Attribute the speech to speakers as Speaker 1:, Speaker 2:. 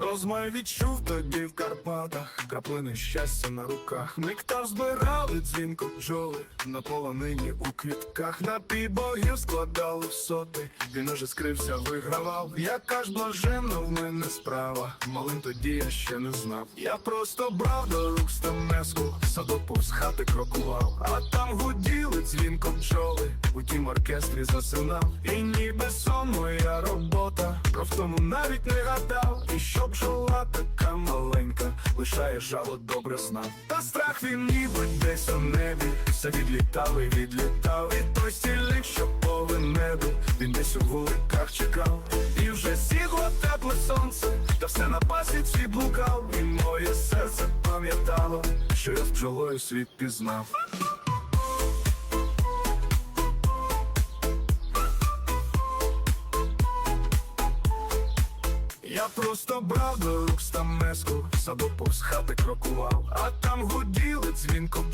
Speaker 1: розмай відчув тоді в Карпатах, краплини щастя на руках. Нектар збирали дзвінко бджоли на полонині у квітках. На богів складали соти. Він уже скрився, вигравав. Яка ж блаженна в мене справа. Малим тоді я ще не знав. Я просто брав до рук стамеску, садок повз хати крокував, а там гуділи дзвінко бджоли. У тім оркестрі засинав. І ніби сон Про навіть не гадав. І що бджола така маленька, лишає жало добре знав. Та страх він ніби десь у небі. Все відлітав і відлітав. І той стільник, що повен небу, він десь у вуликах чекав. І вже сігло тепле сонце, та все на пасіці блукав. І моє серце пам'ятало, що я з бджолою світ пізнав. Я просто брав до рук стамеску, садок з хати крокував, а там гуділи дзвінком